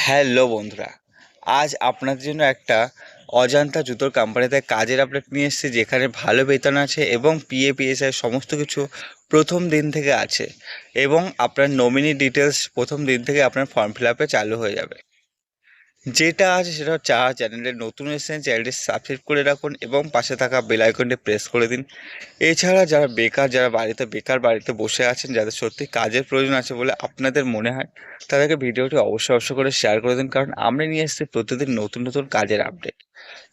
Hello বন্ধুরা, আজ আপনাদের জন্য একটা অজান্তা জুতোর কোম্পানিতে কাজের আপডেট নিয়ে এসেছি, যেখানে ভালো বেতন আছে এবং পিএ পিএসআই সমস্ত কিছু প্রথম দিন থেকে আছে এবং আপনার নমিনি ডিটেলস প্রথম দিন থেকে আপনার ফর্ম ফিল চালু হয়ে যাবে। যেটা আছে সেটা হচ্ছে আর চ্যানেলে নতুন এসেছেন চ্যানেলটি সাবস্ক্রাইব করে রাখুন এবং পাশে থাকা বেল আইকনটি প্রেস করে দিন। এছাড়া যারা বেকার, যারা বাড়িতে, বেকার বাড়িতে বসে আছেন, যাদের সত্যি কাজের প্রয়োজন আছে বলে আপনাদের মনে হয়, তাদেরকে ভিডিওটি অবশ্যই অবশ্যই করে শেয়ার করে দিন, কারণ আমরা নিয়ে এসেছি প্রতিদিন নতুন নতুন কাজের আপডেট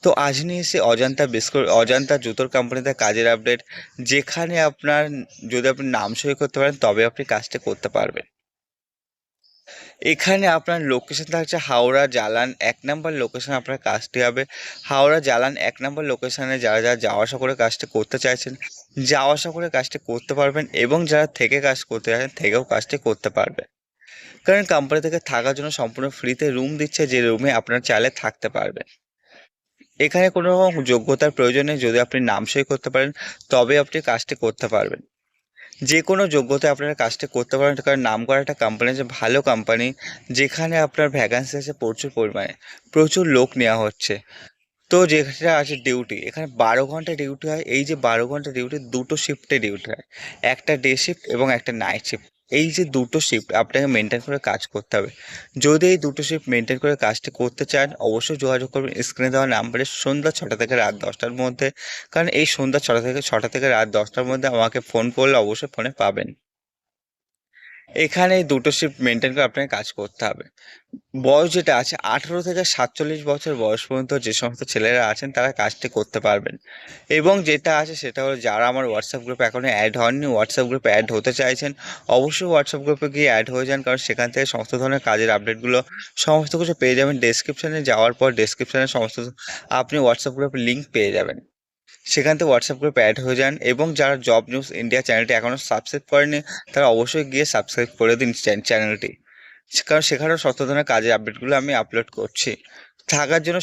তো আজ নিয়ে এসেছি অজান্তা বিস্কুট, অজান্তা জুতোর কোম্পানিতে কাজের আপডেট যেখানে আপনার যদি আপনি নাম সই করতে পারেন, তবে আপনি কাজটা করতে পারবেন। এখানে আপনার লোকেশন থাকছে হাওড়া জালান এক নম্বর লোকেশন আপনার কাজটি হবে। হাওড়া জালান এক নম্বর লোকেশানে যারা যারা যাওয়া আসা করে কাজটি করতে চাইছেন, যাওয়া আসা করে কাজটি করতে পারবেন এবং যারা থেকে কাজ করতে চাইছেন, থেকেও কাজটি করতে পারবেন কারণ কোম্পানি থেকে থাকার জন্য সম্পূর্ণ ফ্রিতে রুম দিচ্ছে, যে রুমে আপনার চাইলে থাকতে পারবেন এখানে কোনো রকম যোগ্যতার প্রয়োজন যদি আপনি নাম সই করতে পারেন তবে আপনি কাজটি করতে পারবেন। যে কোনো যোগ্যতা আপনারা কাজটা করতে পারেন। কারণ নাম করা একটা কোম্পানি আছে, ভালো কোম্পানি যেখানে আপনার ভ্যাকান্সি আছে প্রচুর পরিমাণে, প্রচুর লোক নেওয়া হচ্ছে। তো যেটা আছে ডিউটি এখানে বারো ঘণ্টা ডিউটি হয়। এই যে বারো ঘণ্টা ডিউটি দুটো শিফটে ডিউটি হয়। একটা ডে শিফট এবং একটা নাইট শিফট এই যে দুটো শিফট আপনাকে মেনটেন করে কাজ করতে হবে। যদি এই দুটো শিফট মেনটেন করে কাজটি করতে চান, অবশ্যই যোগাযোগ করবেন। স্ক্রিনে দেওয়া নাম্বারে সন্ধ্যা ছটা থেকে রাত দশটার মধ্যে। কারণ এই সন্ধ্যা ছটা থেকে ছটা থেকে রাত দশটার মধ্যে আমাকে ফোন করলে অবশ্যই ফোনে পাবেন। এখানে দুটো শিফট মেনটেন করে আপনাকে কাজ করতে হবে। বয়স যেটা আছে, আঠেরো থেকে সাতচল্লিশ বছর বয়স পর্যন্ত যে সমস্ত ছেলেরা আছেন, তারা কাজটি করতে পারবেন। এবং যেটা আছে, সেটা হলো যারা আমার হোয়াটসঅ্যাপ গ্রুপে এখনও অ্যাড হননি হোয়াটসঅ্যাপ গ্রুপে অ্যাড হতে চাইছেন, অবশ্যই হোয়াটসঅ্যাপ গ্রুপে গিয়ে অ্যাড হয়ে যান, কারণ সেখান থেকে সমস্ত ধরনের কাজের আপডেটগুলো সমস্ত কিছু পেয়ে যাবেন। ডেসক্রিপশানে যাওয়ার পর ডেসক্রিপশানে সমস্ত আপনি হোয়াটসঅ্যাপ গ্রুপের লিঙ্ক পেয়ে যাবেন। সেখান থেকে হোয়াটসঅ্যাপ গ্রুপে অ্যাড হয়ে যান এবং যারা জব নিউজ ইন্ডিয়া চ্যানেলটি এখনও সাবস্ক্রাইব করেনি, তারা অবশ্যই গিয়ে সাবস্ক্রাইব করে দিন চ্যানেলটি কারণ সেখানেও সমস্ত ধরনের কাজের আপডেটগুলো আমি আপলোড করছি। থাকার জন্য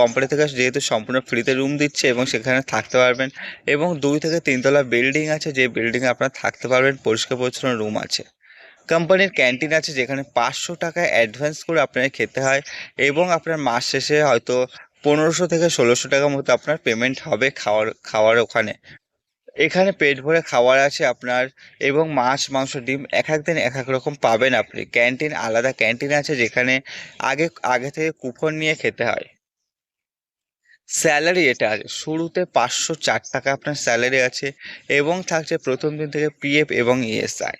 কোম্পানি থেকে যেহেতু সম্পূর্ণ ফ্রিতে রুম দিচ্ছে এবং সেখানে থাকতে পারবেন এবং দুই থেকে তিনতলা বিল্ডিং আছে, যে বিল্ডিংয়ে আপনারা থাকতে পারবেন, পরিষ্কার পরিচ্ছন্ন রুম আছে। কোম্পানির ক্যান্টিন আছে যেখানে পাঁচশো টাকা অ্যাডভান্স করে আপনাকে খেতে হয় এবং আপনার মাস শেষে হয়তো পনেরোশো থেকে ষোলোশো টাকার মতো আপনার পেমেন্ট হবে খাওয়ার খাওয়ার ওখানে। এখানে পেট ভরে খাওয়ার আছে আপনার এবং মাছ, মাংস, ডিম এক এক দিন এক এক রকম পাবেন আপনি। ক্যান্টিন আলাদা ক্যান্টিন আছে যেখানে আগে আগে থেকে কুপন নিয়ে খেতে হয়। স্যালারি এটা আছে। শুরুতে পাঁচশো চার টাকা আপনার স্যালারি আছে এবং থাকছে প্রথম দিন থেকে পিএফ এবং ইএসআই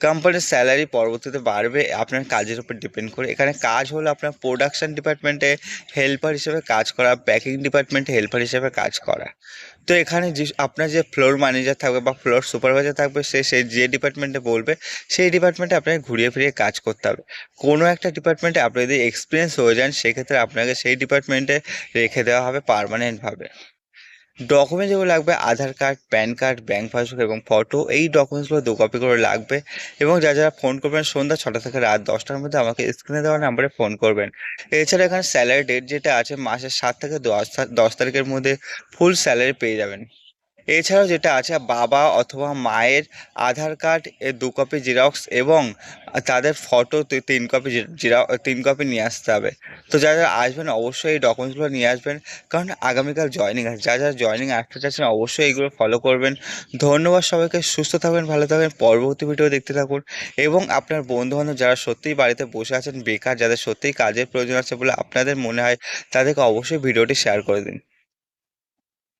কোম্পানির স্যালারি পরবর্তীতে বাড়বে, আপনার কাজের উপর ডিপেন্ড করে। এখানে কাজ হলো আপনার প্রোডাকশন ডিপার্টমেন্টে হেল্পার হিসেবে কাজ করা প্যাকিং ডিপার্টমেন্টে হেল্পার হিসেবে কাজ করা। তো এখানে যে, আপনার যে ফ্লোর ম্যানেজার থাকবে বা ফ্লোর সুপারভাইজার থাকবে, সে সেই যে ডিপার্টমেন্টে বলবে, সেই ডিপার্টমেন্টে আপনাকে ঘুরিয়ে ফিরিয়ে কাজ করতে হবে। কোনো একটা ডিপার্টমেন্টে আপনি যদি এক্সপিরিয়েন্স হয়ে যান, সেক্ষেত্রে আপনাকে সেই ডিপার্টমেন্টে রেখে দেওয়া হবে পারমানেন্টভাবে ডকুমেন্ট যেগুলো লাগবে, Aadhaar card PAN card bank passbook এবং ফটো এই ডকুমেন্টসগুলো দু কপি করে লাগবে। এবং যারা যারা ফোন করবেন সন্ধ্যা ছটা থেকে রাত দশটার মধ্যে আমাকে স্ক্রিনে দেওয়া নাম্বারে ফোন করবেন। এছাড়া এখানে স্যালারি ডেট যেটা আছে, মাসের সাত থেকে দশ তারিখের মধ্যে ফুল স্যালারি পেয়ে যাবেন। এছাড়াও যেটা আছে, বাবা অথবা মায়ের আধার কার্ড দু কপি জেরক্স এবং তাদের ফটো তিন কপি জিরা তিন কপি নিয়ে আসতে হবে। তো যারা যারা আসবেন, অবশ্যই এই ডকুমেন্টসগুলো নিয়ে আসবেন, কারণ আগামীকাল জয়নিং আছে। যারা যারা জয়নিং আসতে চাচ্ছেন, অবশ্যই এইগুলো ফলো করবেন। ধন্যবাদ সবাইকে, সুস্থ থাকবেন, ভালো থাকবেন, পরবর্তী ভিডিও দেখতে থাকুন। এবং আপনার বন্ধুবান্ধব যারা সত্যিই বাড়িতে বসে আছেন, বেকার, যাদের সত্যিই কাজের প্রয়োজন আছে বলে আপনাদের মনে হয়, তাদেরকে অবশ্যই ভিডিওটি শেয়ার করে দিন।